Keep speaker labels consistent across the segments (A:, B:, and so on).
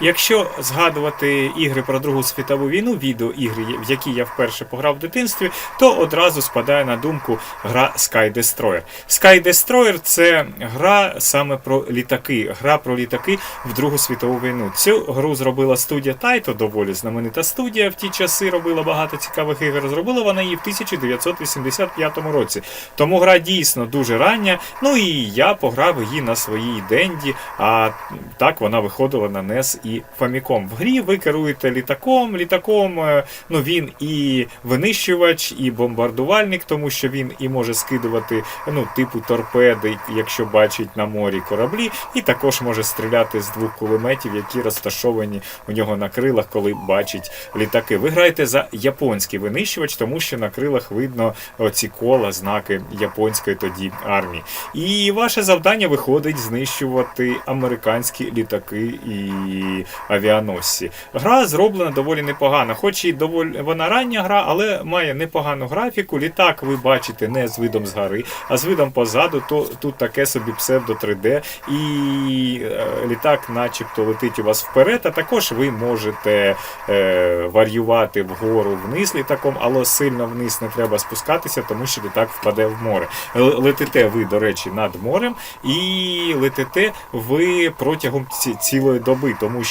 A: Якщо згадувати ігри про Другу світову війну, відеоігри, в які я вперше пограв в дитинстві, то одразу спадає на думку гра Sky Destroyer. Sky Destroyer це гра саме про літаки, гра про літаки в Другу світову війну. Цю гру зробила студія Taito, доволі знаменита студія. В ті часи робила багато цікавих ігор. Зробила вона її в 1985 році. Тому гра дійсно дуже рання. Ну і я пограв її на своїй денді. А так вона виходила на NES і Famicom. В грі ви керуєте літаком. Літаком е, ну він і винищувач, і бомбардувальник, тому що він і може скидувати ну, типу торпеди, якщо бачить на морі кораблі, і також може стріляти з двох кулеметів, які розташовані у нього на крилах, коли бачить літаки. Ви граєте за японський винищувач, тому що на крилах видно оці кола, знаки японської тоді армії. І ваше завдання виходить знищувати американські літаки і авіаносці. Гра зроблена доволі непогано, хоч і доволі вона рання гра, але має непогану графіку. Літак ви бачите не з видом згори, а з видом позаду. То тут таке собі псевдо 3D, і е, літак, начебто, летить у вас вперед. А також ви можете е, варіювати вгору вниз літаком, але сильно вниз не треба спускатися, тому що літак впаде в море. Летите ви, до речі, над морем, і летите ви протягом цілої доби, тому що.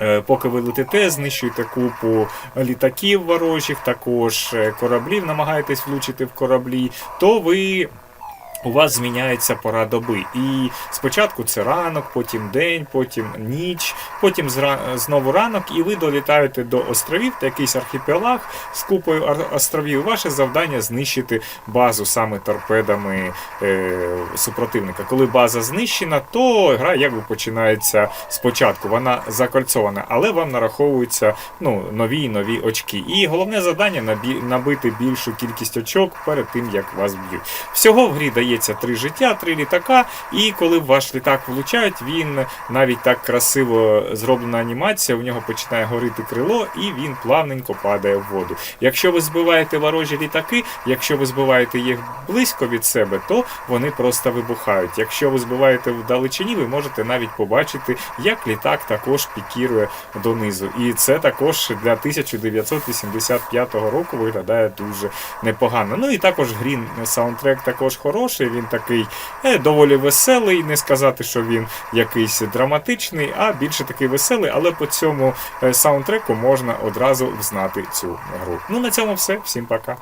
A: Е, Поки ви летите, знищуєте купу літаків ворожих, також е, кораблів, намагаєтесь влучити в кораблі, то ви. У вас зміняється пора доби. І спочатку це ранок, потім день, потім ніч, потім знову ранок, і ви долітаєте до островів, та якийсь архіпелаг з купою островів. Ваше завдання знищити базу саме торпедами е... супротивника. Коли база знищена, то гра якби починається спочатку. Вона закольцована, але вам нараховуються ну, нові і нові очки. І головне завдання набити більшу кількість очок перед тим, як вас б'ють. Всього в грі дається три життя, три літака, і коли в ваш літак влучають, він навіть так красиво зроблена анімація, у нього починає горити крило, і він плавненько падає в воду. Якщо ви збиваєте ворожі літаки, якщо ви збиваєте їх близько від себе, то вони просто вибухають. Якщо ви збиваєте вдалечині, ви можете навіть побачити, як літак також пікірує донизу. І це також для 1985 року виглядає дуже непогано. Ну і також в грі саундтрек також хороший. Він такий е, доволі веселий. Не сказати, що він якийсь драматичний, а більше такий веселий. Але по цьому е, саундтреку можна одразу взнати цю гру. Ну на цьому все. Всім пока.